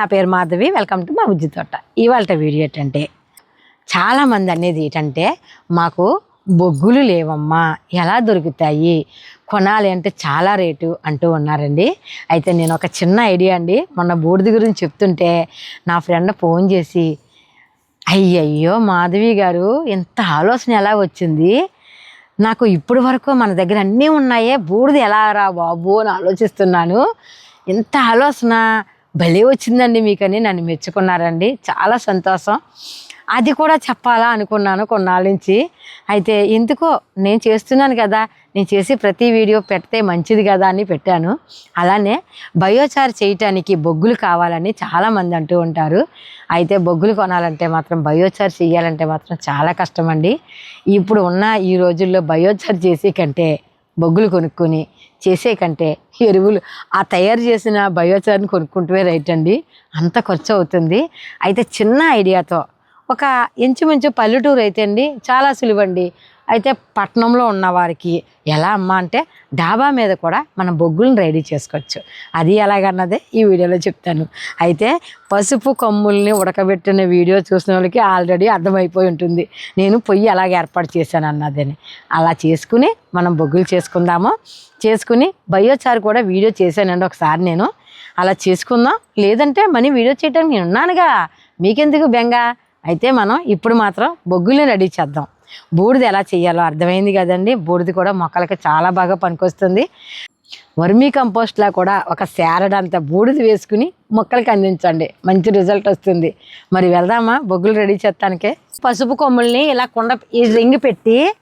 నా పేరు Madhavi. Welcome to మా బుజ్జి తోట. ఇవాళ వీడియో ఏంటంటే చాలామంది అనేది ఏంటంటే మాకు బొగ్గులు లేవమ్మా ఎలా దొరుకుతాయి కొనాలి అంటే చాలా రేటు అంటూ ఉన్నారండి. అయితే నేను ఒక చిన్న ఐడియా అండి మొన్న బూడిద గురించి చెప్తుంటే నా ఫ్రెండ్ ఫోన్ చేసి అయ్యయ్యో మాధవి గారు ఇంత ఆలోచన ఎలా వచ్చింది? నాకు ఇప్పటి వరకు మన దగ్గర అన్నీ ఉన్నాయే బూడిద ఎలా రా బాబు అని ఆలోచిస్తున్నాను. ఇంత ఆలోచన భలే వచ్చిందండి మీకని నన్ను మెచ్చుకున్నారండి. చాలా సంతోషం. అది కూడా చెప్పాలా అనుకున్నాను కొన్నాళ్ళ నుంచి. అయితే ఎందుకో నేను చేస్తున్నాను కదా నేను చేసి ప్రతి వీడియో పెడితే మంచిది కదా అని పెట్టాను. అలానే బయోచార్ చేయటానికి బొగ్గులు కావాలని చాలామంది అంటూ ఉంటారు. అయితే బొగ్గులు కొనాలంటే మాత్రం బయోచార్ చేయాలంటే మాత్రం చాలా కష్టం అండి ఇప్పుడు ఉన్న ఈ రోజుల్లో బయోచార్ చేసే కంటే బొగ్గులు కొనుక్కొని చేసే కంటే ఎరువులు ఆ తయారు చేసిన బయోచార్ని కొనుక్కుంటే రైట్ అండి అంత ఖర్చు అవుతుంది అయితే చిన్న ఐడియాతో ఒక ఇంచుమించు పల్లెటూరు అయితే అండి చాలా సులువండి. అయితే పట్టణంలో ఉన్న వారికి ఎలా అమ్మ అంటే డాబా మీద కూడా మనం బొగ్గులను రెడీ చేసుకోవచ్చు. అది ఎలాగన్నదే ఈ వీడియోలో చెప్తాను. అయితే పసుపు కొమ్ముల్ని ఉడకబెట్టిన వీడియో చూసిన వాళ్ళకి ఆల్రెడీ అర్థమైపోయి ఉంటుంది. నేను పొయ్యి అలాగ ఏర్పాటు చేశాను అన్నదని. అలా చేసుకుని మనం బొగ్గులు చేసుకుందాము. చేసుకుని బయోచారు కూడా వీడియో చేశానండి ఒకసారి నేను. అలా చేసుకుందాం. లేదంటే మనీ వీడియో చేయడానికి నేను ఉన్నానుగా. మీకెందుకు బెంగ? అయితే మనం ఇప్పుడు మాత్రం బొగ్గుల్ని రెడీ చేద్దాం. బూడిద ఎలా చేయాలో అర్థమైంది కదండి. బూడిద కూడా మొక్కలకి చాలా బాగా పనికొస్తుంది. వర్మీ కంపోస్ట్లా కూడా ఒక శారడ్ అంత బూడిద వేసుకుని మొక్కలకి అందించండి. మంచి రిజల్ట్ వస్తుంది. మరి వెళ్దామా? బొగ్గులు రెడీ చేస్తానికే. పసుపు కొమ్ముల్ని ఇలా కుండ ఈ రింగ్ పెట్టి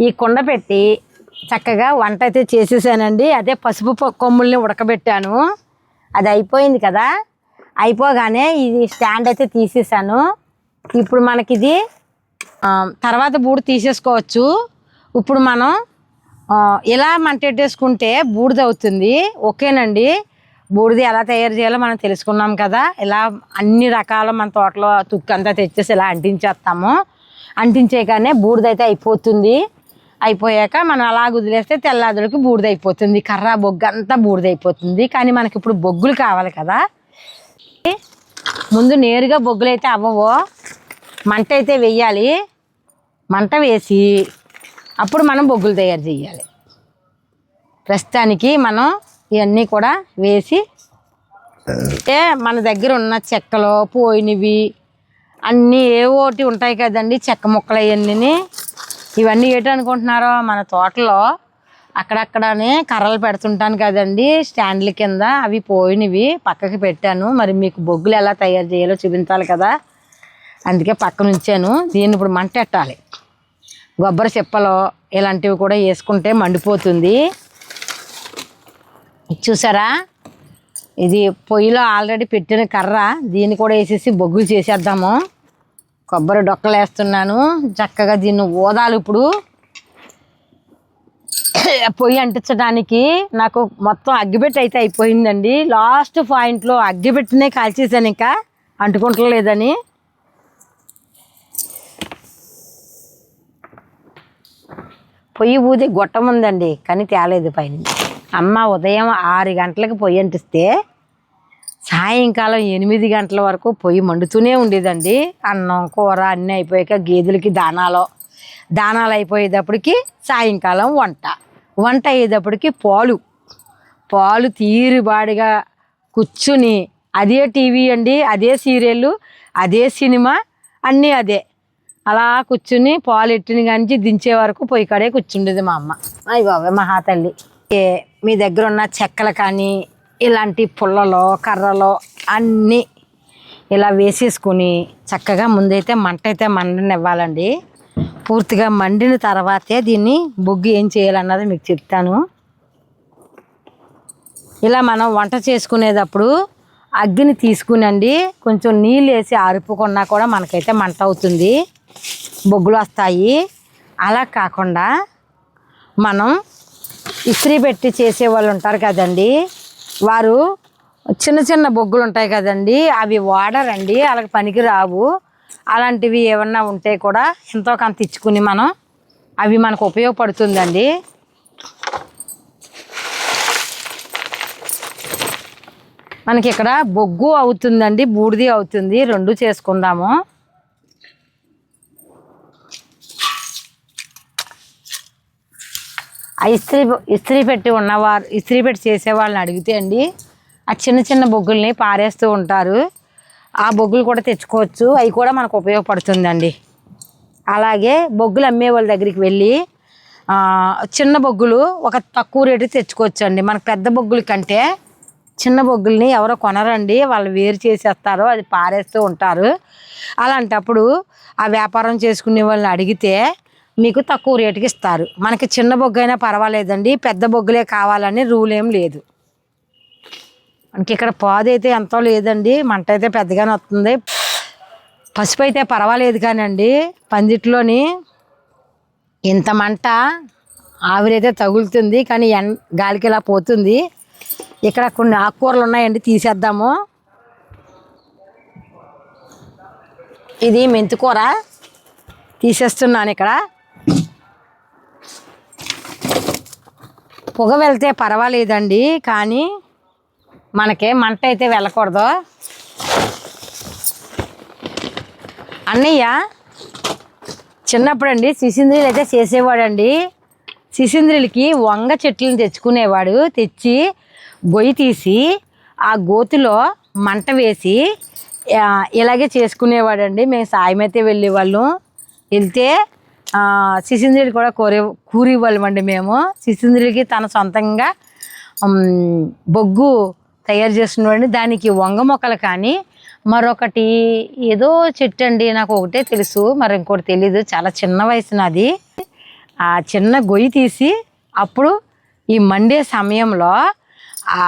ఈ కుండ పెట్టి చక్కగా వంట అయితే చేసేసానండి. అదే పసుపు కొమ్ముల్ని ఉడకబెట్టాను. అది అయిపోయింది కదా. అయిపోగానే ఇది స్టాండ్ అయితే తీసేసాను. ఇప్పుడు మనకిది తర్వాత బూడిద తీసేసుకోవచ్చు. ఇప్పుడు మనం ఇలా మంటెట్టేసుకుంటే బూడిద అవుతుంది ఓకేనండి. బూడిద ఎలా తయారు చేయాలో మనం తెలుసుకున్నాం కదా. ఇలా అన్ని రకాల మన తోటలో తుక్కు అంతా తెచ్చేసి ఇలా అంటించేస్తాము అంటించేయగానే బూడిద అయితే అయిపోతుంది. అయిపోయాక మనం అలా వదిలేస్తే తెల్లాదులకి బూడిద అయిపోతుంది. కర్ర బొగ్గు అంతా బూడిద అయిపోతుంది. కానీ మనకి ఇప్పుడు బొగ్గులు కావాలి కదా. ముందు నేరుగా బొగ్గులు అయితే అవ్వవు. మంట అయితే వెయ్యాలి మంట వేసి అప్పుడు మనం బొగ్గులు తయారు చేయాలి. ప్రస్తుతానికి మనం ఇవన్నీ కూడా వేసి అంటే మన దగ్గర ఉన్న చెక్కలు పోయినవి అన్నీ ఏవోటి ఉంటాయి కదండి చెక్క ముక్కలు అవన్నీ ఇవన్నీ ఏంటనుకుంటున్నారో మన తోటలో అక్కడక్కడనే కర్రలు పెడుతుంటాను కదండి స్టాండ్ల కింద అవి పోయినవి పక్కకి పెట్టాను. మరి మీకు బొగ్గులు ఎలా తయారు చేయాలో చూపించాలి కదా. అందుకే పక్కన ఉంచాను. దీన్ని ఇప్పుడు మంటెట్టాలి కొబ్బరి చెప్పలు ఇలాంటివి కూడా వేసుకుంటే మండిపోతుంది. చూసారా? ఇది పొయ్యిలో ఆల్రెడీ పెట్టిన కర్ర. దీన్ని కూడా వేసేసి బొగ్గులు చేసేద్దాము. కొబ్బరి డొక్కలు వేస్తున్నాను. చక్కగా దీన్ని ఊదాలి ఇప్పుడు. పొయ్యి అంటించడానికి నాకు మొత్తం అగ్గిపెట్టి అయితే అయిపోయిందండి. లాస్ట్ పాయింట్లో అగ్గిపెట్టినే కాల్చేసాను ఇంకా. అంటుకుంటలేదని. పొయ్యి ఊది గొట్టం ఉందండి కానీ తేలేదు పైన అమ్మ ఉదయం ఆరు గంటలకు పొయ్యి అంటిస్తే సాయంకాలం ఎనిమిది గంటల వరకు పొయ్యి మండుతూనే ఉండేదండి. అన్నం కూర అన్నీ అయిపోయాక గేదెలకి దానాలు దానాలు అయిపోయేటప్పటికి సాయంకాలం వంట. వంట అయ్యేటప్పటికి పాలు. పాలు తీరుబాడిగా కూర్చుని అదే టీవీ అండి అదే సీరియల్ అదే సినిమా అన్నీ అదే. అలా కూర్చుని పాలు ఎట్టిన కానీ దించే వరకు పొయ్యి కాడే కూర్చుండేది మా అమ్మ. అయ్యి బాబాయ్ మహాతల్లి. ఏ మీ దగ్గర ఉన్న చెక్కలు కానీ ఇలాంటి పుల్లలో కర్రలో అన్నీ ఇలా వేసేసుకుని చక్కగా ముందైతే మంట అయితే మండనివ్వాలండి. పూర్తిగా మండిన తర్వాతే దీన్ని బొగ్గు ఏం చేయాలన్నది మీకు చెప్తాను. ఇలా మనం వంట చేసుకునేటప్పుడు అగ్గిని తీసుకునండి. కొంచెం నీళ్ళు వేసి ఆరిపోకున్నా కూడా మనకైతే మంట అవుతుంది. బొగ్గులు వస్తాయి. అలా కాకుండా మనం ఇస్త్రీ పెట్టి చేసే వాళ్ళు ఉంటారు కదండి. వారు చిన్న చిన్న బొగ్గులు ఉంటాయి కదండి. అవి వాడరండి. వాళ్ళకి పనికి రావు. అలాంటివి ఏమన్నా ఉంటే కూడా ఎంతో కొంత ఇచ్చుకుని మనం అవి మనకు ఉపయోగపడుతుందండి. మనకి ఇక్కడ బొగ్గు అవుతుందండి. బూడిది అవుతుంది. రెండు చేసుకుందాము. ఇస్త్రీ ఇస్త్రీ పెట్టి ఉన్నవారు ఇస్త్రీ పెట్టి చేసే వాళ్ళని అడిగితే అండి ఆ చిన్న చిన్న బొగ్గుల్ని పారేస్తూ ఉంటారు. ఆ బొగ్గులు కూడా తెచ్చుకోవచ్చు. అవి కూడా మనకు ఉపయోగపడుతుందండి. అలాగే బొగ్గులు అమ్మే వాళ్ళ దగ్గరికి వెళ్ళి చిన్న బొగ్గులు ఒక తక్కువ రేటు తెచ్చుకోవచ్చు అండి మనకు పెద్ద బొగ్గుల కంటే చిన్న బొగ్గుల్ని ఎవరో కొనరండి. వాళ్ళు వేరు చేసేస్తారు. అది పారేస్తూ ఉంటారు. అలాంటప్పుడు ఆ వ్యాపారం చేసుకునే వాళ్ళని అడిగితే మీకు తక్కువ రేటుకి ఇస్తారు. మనకి చిన్న బొగ్గు అయినా పర్వాలేదండి. పెద్ద బొగ్గులే కావాలని రూల్ ఏం లేదు. మనకి ఇక్కడ పాదు అయితే ఎంతో లేదండి. మంట అయితే పెద్దగానే వస్తుంది. పసుపు అయితే పర్వాలేదు కానండి. పందిట్లోని ఇంత మంట ఆవిరైతే తగులుతుంది. కానీ ఎన్ గాలికి ఇలా పోతుంది. ఇక్కడ కొన్ని ఆకుకూరలు ఉన్నాయండి. తీసేద్దాము. ఇది మెంతికూర. తీసేస్తున్నాను ఇక్కడ. పొగ వెళ్తే పర్వాలేదండి కానీ మనకి మంట అయితే వెళ్ళకూడదు. అన్నయ్య చిన్నప్పుడండి సిసింద్రీలు అయితే చేసేవాడండి. సిసింద్రీలకి వంగ చెట్లను తెచ్చుకునేవాడు. తెచ్చి గొయ్యి తీసి ఆ గోతిలో మంట వేసి ఇలాగే చేసుకునేవాడండి. మేము సాయం అయితే వెళ్ళేవాళ్ళం. వెళ్తే సిసింద్రీలు కూడా కోరే కూరేవాళ్ళం మేము. శిశింద్రుడికి తన సొంతంగా బొగ్గు తయారు చేస్తున్నాడు దానికి వంగ మొక్కలు కానీ మరొకటి ఏదో చెట్టు అండి నాకు ఒకటే తెలుసు మరి ఇంకోటి తెలీదు. చాలా చిన్న వయసు నాది. ఆ చిన్న గొయ్యి తీసి అప్పుడు ఈ మండే సమయంలో ఆ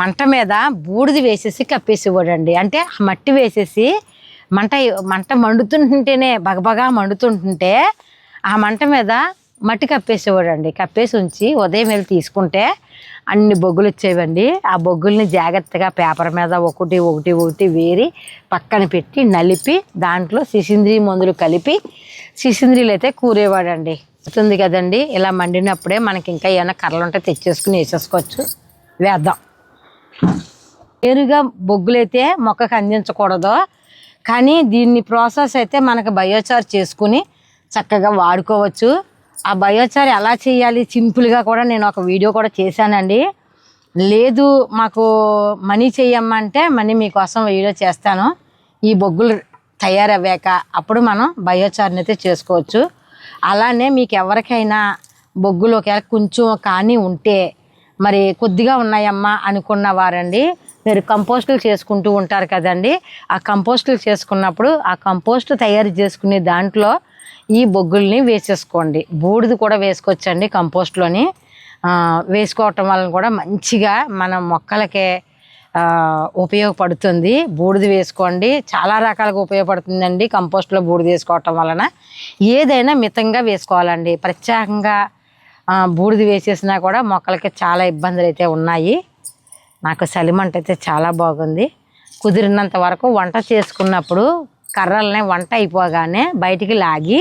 మంట మీద బూడిద వేసేసి కప్పేసేవాడండి. అంటే ఆ మట్టి వేసేసి మంట మంట మండుతుంటేనే బగబగా మండుతుంటుంటే ఆ మంట మీద మట్టి కప్పేసేవాడండి. కప్పేసి ఉంచి ఉదయం వెళ్ళి తీసుకుంటే అన్ని బొగ్గులు వచ్చేవండి. ఆ బొగ్గుల్ని జాగ్రత్తగా పేపర్ మీద ఒకటి ఒకటి ఒకటి వేరి పక్కన పెట్టి నలిపి దాంట్లో శిశింద్రి మందులు కలిపి శిశింద్రీలు అయితే కూరేవాడండి. వస్తుంది కదండి. ఇలా మండినప్పుడే మనకి ఇంకా ఏమైనా కర్రలు ఉంటే తెచ్చేసుకుని వేసేసుకోవచ్చు. వేద్దాం. నేరుగా బొగ్గులైతే మొక్కకు అందించకూడదు. కానీ దీన్ని ప్రాసెస్ అయితే మనకు బయోచార్ చేసుకుని చక్కగా వాడుకోవచ్చు. ఆ బయోచార్ ఎలా చేయాలి? సింపుల్గా కూడా నేను ఒక వీడియో కూడా చేశానండి. లేదు మాకు మనీ చేయమ్మంటే మనీ మీకోసం వీడియో చేస్తాను. ఈ బొగ్గులు తయారవ్వాక అప్పుడు మనం బయోచార్ని అయితే చేసుకోవచ్చు. అలానే మీకు ఎవరికైనా బొగ్గులు ఒకవేళ కొంచెం కానీ ఉంటే మరి కొద్దిగా ఉన్నాయమ్మా అనుకున్న వారండి. మీరు కంపోస్టులు చేసుకుంటూ ఉంటారు కదండి. ఆ కంపోస్టులు చేసుకున్నప్పుడు ఆ కంపోస్ట్ తయారు చేసుకునే దాంట్లో ఈ బొగ్గుల్ని వేసేసుకోండి. బూడిద కూడా వేసుకోవచ్చండి కంపోస్ట్లోని. వేసుకోవటం వలన కూడా మంచిగా మన మొక్కలకే ఉపయోగపడుతుంది. బూడిద వేసుకోండి. చాలా రకాలుగా ఉపయోగపడుతుందండి కంపోస్ట్లో బూడిద వేసుకోవటం వలన. ఏదైనా మితంగా వేసుకోవాలండి. ప్రత్యేకంగా బూడిది బూడిద వేసేసినా కూడా మొక్కలకి చాలా ఇబ్బందులు అయితే ఉన్నాయి. నాకు సలిమంట అయితే చాలా బాగుంది. కుదిరినంత వరకు వంట చేసుకున్నప్పుడు కర్రలనే వంట అయిపోగానే బయటికి లాగి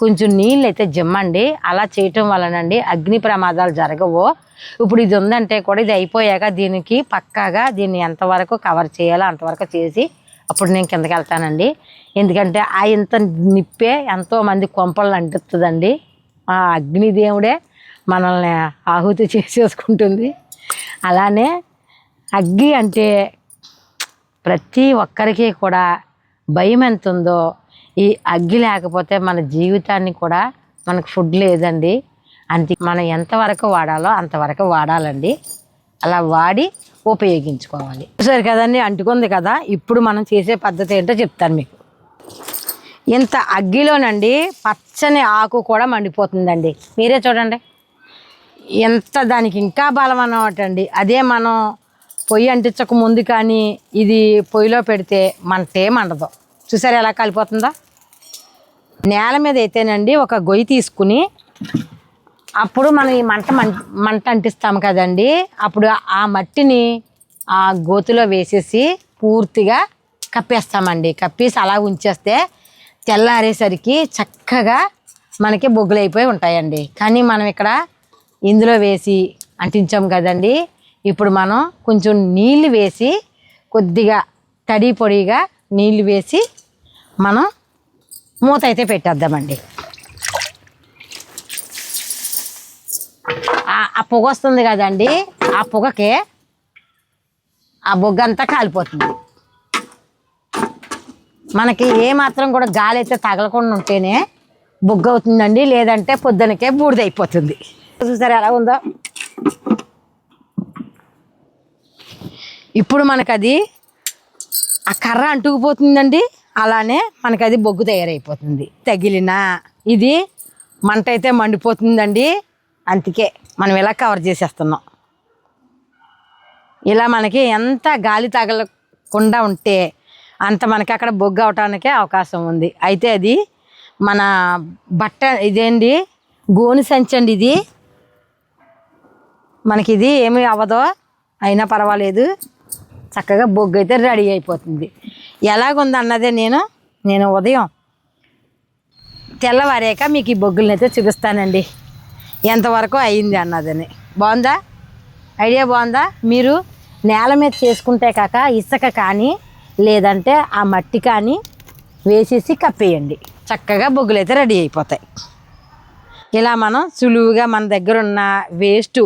కొంచెం నీళ్ళు అయితే జమ్మండి. అలా చేయటం వలనండి అగ్ని ప్రమాదాలు జరగవు. ఇప్పుడు ఇది ఉందంటే కూడా ఇది అయిపోయాక దీనికి పక్కాగా దీన్ని ఎంతవరకు కవర్ చేయాలో అంతవరకు చేసి అప్పుడు నేను కిందకి వెళ్తానండి. ఎందుకంటే ఆ ఇంత నిప్పే ఎంతో మంది కొంపలను అంటుతుందండి. ఆ అగ్నిదేవుడే మనల్ని ఆహుతి చేసేసుకుంటుంది. అలానే అగ్గి అంటే ప్రతి ఒక్కరికి కూడా భయం ఎంత ఉందో ఈ అగ్గి లేకపోతే మన జీవితాన్ని కూడా మనకు ఫుడ్ లేదండి. అంతే మనం ఎంతవరకు వాడాలో అంతవరకు వాడాలండి. అలా వాడి ఉపయోగించుకోవాలి. సరే కదండి అంటుకుంది కదా ఇప్పుడు మనం చేసే పద్ధతి ఏంటో చెప్తాను మీకు. ఇంత అగ్గిలోనండి పచ్చని ఆకు కూడా మండిపోతుందండి. మీరే చూడండి. ఎంత దానికి ఇంకా బలం అన్నమాట అండి. అదే మనం పొయ్యి అంటించక ముందు కానీ ఇది పొయ్యిలో పెడితే మంటే అండదు చూసారా ఎలా కాలిపోతుందో? నేల మీద అయితేనండి ఒక గొయ్యి తీసుకుని అప్పుడు మనం ఈ మంట మం మంట అంటిస్తాం కదండి. అప్పుడు ఆ మట్టిని ఆ గోతులో వేసేసి పూర్తిగా కప్పేస్తామండి. కప్పేసి అలా ఉంచేస్తే తెల్లారేసరికి చక్కగా మనకి బొగ్గులు అయిపోయి ఉంటాయండి. కానీ మనం ఇక్కడ ఇందులో వేసి అంటించాం కదండి. ఇప్పుడు మనం కొంచెం నీళ్ళు వేసి కొద్దిగా తడి పొడిగా నీళ్ళు వేసి మనం మూత అయితే పెట్టేద్దామండి. ఆ- ఆ పొగ వస్తుంది కదండి ఆ పొగకే ఆ బొగ్గ అంతా కాలిపోతుంది. మనకి ఏ మాత్రం కూడా గాలి అయితే తగలకుండా ఉంటేనే బొగ్గ అవుతుందండి లేదంటే పొద్దునకే బూడిదైపోతుంది చూసారు ఎలా ఉందో? ఇప్పుడు మనకు అది ఆ కర్ర అంటుకుపోతుందండి. అలానే మనకి అది బొగ్గు తయారైపోతుంది. తగిలిన ఇది మంట అయితే మండిపోతుందండి. అందుకే మనం ఇలా కవర్ చేసేస్తున్నాం. ఇలా మనకి ఎంత గాలి తగలకుండా ఉంటే అంత మనకి అక్కడ బొగ్గు అవటానికే అవకాశం ఉంది. అయితే అది మన బట్ట ఇదేంటి? గోను సంచి అండి ఇది. మనకి ఇది ఏమీ అవ్వదో అయినా పర్వాలేదు. చక్కగా బొగ్గు అయితే రెడీ అయిపోతుంది. ఎలాగుందన్నదే నేను నేను ఉదయం తెల్లవారాక మీకు ఈ బొగ్గులను అయితే చూపిస్తానండి. ఎంతవరకు అయింది అన్నదని. బాగుందా? ఐడియా బాగుందా? మీరు నేల మీద చేసుకుంటే కాక ఇసుక కానీ లేదంటే ఆ మట్టి కానీ వేసేసి కప్పేయండి. చక్కగా బొగ్గులు అయితే రెడీ అయిపోతాయి. ఇలా మనం సులువుగా మన దగ్గర ఉన్న వేస్ట్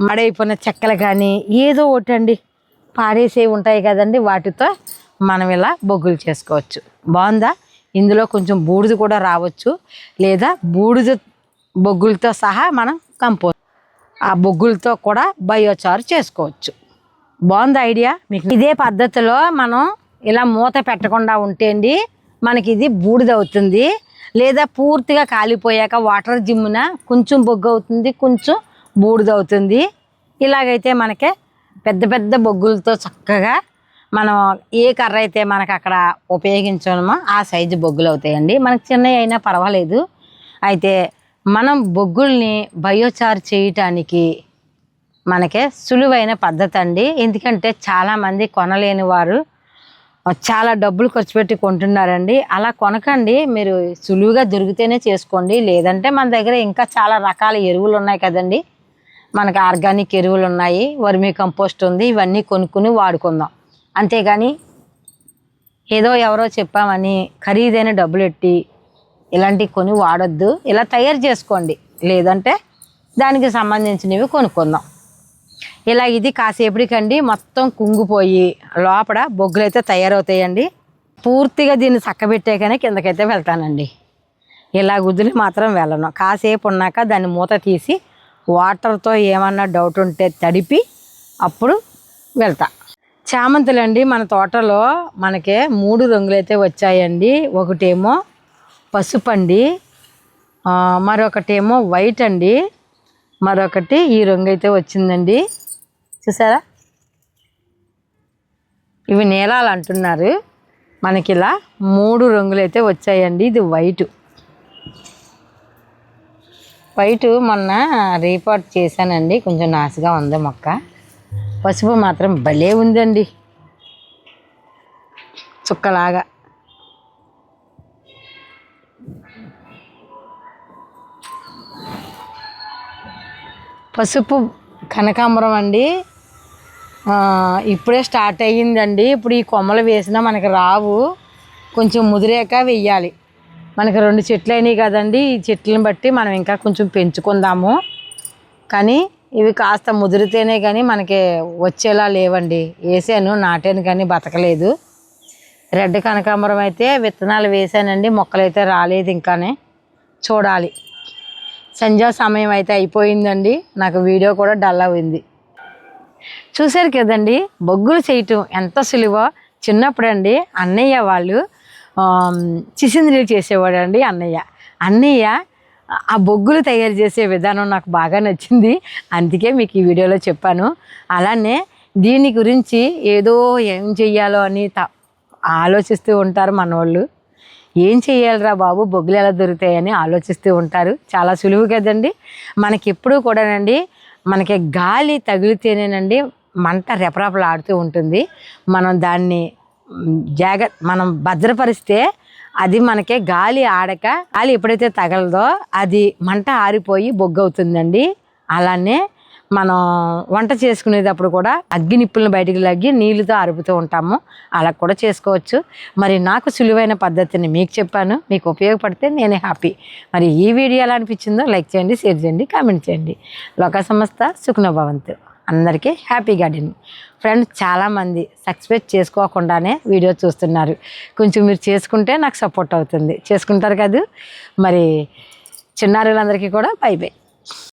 మడైపోయిన చెక్కలు కానీ ఏదో ఒకటి అండి పాడేసేవి ఉంటాయి కదండి వాటితో మనం ఇలా బొగ్గులు చేసుకోవచ్చు. బాగుందా? ఇందులో కొంచెం బూడిద కూడా రావచ్చు. లేదా బూడిద బొగ్గులతో సహా మనం కంపోజ్ ఆ బొగ్గులతో కూడా బయోచారు చేసుకోవచ్చు. బాగుంది ఐడియా? మీకు ఇదే పద్ధతిలో మనం ఇలా మూత పెట్టకుండా ఉంటే అండి మనకి ఇది బూడిద అవుతుంది. లేదా పూర్తిగా కాలిపోయాక వాటర్ జిమ్మున కొంచెం బొగ్గు అవుతుంది కొంచెం బూడిద అవుతుంది. ఇలాగైతే మనకి పెద్ద పెద్ద బొగ్గులతో చక్కగా మనం ఏ కర్ర అయితే మనకు అక్కడ ఉపయోగించడమో ఆ సైజు బొగ్గులు అవుతాయండి. మనకి చిన్నవి అయినా పర్వాలేదు. అయితే మనం బొగ్గుల్ని బయోచార్ చేయటానికి మనకే సులువైన పద్ధతి అండి. ఎందుకంటే చాలామంది కొనలేని వారు చాలా డబ్బులు ఖర్చు పెట్టి కొంటున్నారండి. అలా కొనకండి. మీరు సులువుగా దొరికితేనే చేసుకోండి. లేదంటే మన దగ్గర ఇంకా చాలా రకాల ఎరువులు ఉన్నాయి కదండి. మనకు ఆర్గానిక్ ఎరువులు ఉన్నాయి వర్మీ కంపోస్ట్ ఉంది. ఇవన్నీ కొనుక్కుని వాడుకుందాం. అంతేగాని ఏదో ఎవరో చెప్పామని ఖరీదైన డబ్బులు ఎట్టి ఇలాంటివి కొని వాడొద్దు. ఇలా తయారు చేసుకోండి. లేదంటే దానికి సంబంధించినవి కొనుక్కుందాం. ఇలా ఇది కాసేపటికండి. మొత్తం కుంగిపోయి లోపల బొగ్గులు అయితే తయారవుతాయండి. పూర్తిగా దీన్ని చక్కబెట్టాకనే కిందకైతే వెళ్తానండి. ఇలా గుద్దులు మాత్రం వెళ్ళను. కాసేపు ఉన్నాక దాన్ని మూత తీసి వాటర్తో ఏమన్నా డౌట్ ఉంటే తడిపి అప్పుడు వెళ్తా. చామంతులండి మన తోటలో మనకి మూడు రంగులు అయితే వచ్చాయండి. ఒకటేమో పసుపు అండి మరొకటేమో వైట్ అండి. మరొకటి ఈ రంగు అయితే వచ్చిందండి. చూసారా? ఇవి నీలాలు అంటున్నారు. మనకి ఇలా మూడు రంగులు అయితే వచ్చాయండి. ఇది వైట్ వైట్ మొన్న రీపోర్ట్ చేశానండి. కొంచెం నాసుగా ఉంది మొక్క. పసుపు మాత్రం భలే ఉందండి. చుక్కలాగా. పసుపు కనకాంబరం అండి. ఇప్పుడే స్టార్ట్ అయ్యిందండి. ఇప్పుడు ఈ కొమ్మలు వేసినా మనకి రావు. కొంచెం ముదిరాక వెయ్యాలి. మనకి రెండు చెట్లు అయినాయి కదండి. ఈ చెట్లను బట్టి మనం ఇంకా కొంచెం పెంచుకుందాము. కానీ ఇవి కాస్త ముదిరితేనే కానీ మనకి వచ్చేలా లేవండి. వేసాను నాటాను కానీ బతకలేదు. రెడ్ కనకాంబరం అయితే విత్తనాలు వేసానండి. మొక్కలైతే రాలేదు ఇంకానే. చూడాలి. సంధ్యా సమయం అయితే అయిపోయిందండి. నాకు వీడియో కూడా డల్ అయింది. చూశారు కదండి బొగ్గులు చేయటం ఎంత సులువో. చిన్నప్పుడండి అన్నయ్య వాళ్ళు ఆమ్, చిసింద్రీలు చేసేవాడు అండి అన్నయ్య. అన్నయ్య ఆ బొగ్గులు తయారు చేసే విధానం నాకు బాగా నచ్చింది. అందుకే మీకు ఈ వీడియోలో చెప్పాను. అలానే దీని గురించి ఏదో ఏం చెయ్యాలో అని త ఆలోచిస్తూ ఉంటారు మనవాళ్ళు ఏం చేయాలిరా బాబు? బొగ్గులు ఎలా దొరుకుతాయని ఆలోచిస్తూ ఉంటారు. చాలా సులువు కదండి. మనకి ఎప్పుడూ కూడానండి మనకి గాలి తగిలితేనేనండి మంట రెపరెపలాడుతూ ఉంటుంది. మనం దాన్ని జాగ్రత్త మనం భద్రపరిస్తే అది మనకి గాలి ఆడక గాలి ఎప్పుడైతే తగలదో అది మంట ఆరిపోయి బొగ్గు అవుతుందండి అలానే మనం వంట చేసుకునేటప్పుడు కూడా అగ్గి నిప్పులను బయటికి లగ్గి నీళ్ళతో అరుపుతూ ఉంటాము. అలా కూడా చేసుకోవచ్చు. మరి నాకు సులువైన పద్ధతిని మీకు చెప్పాను. మీకు ఉపయోగపడితే నేనే హ్యాపీ. మరి ఈ వీడియో ఎలా అనిపించిందో లైక్ చేయండి షేర్ చేయండి కామెంట్ చేయండి. లోక సంస్థ సుఖ్నభవంతు అందరికీ హ్యాపీ గార్డెనింగ్. ఫ్రెండ్స్ చాలామంది సక్సెస్ చేసుకోకుండానే వీడియో చూస్తున్నారు. కొంచెం మీరు చేసుకుంటే నాకు సపోర్ట్ అవుతుంది. చేసుకుంటారు కదా? మరి చిన్నారులందరికీ కూడా బై బై.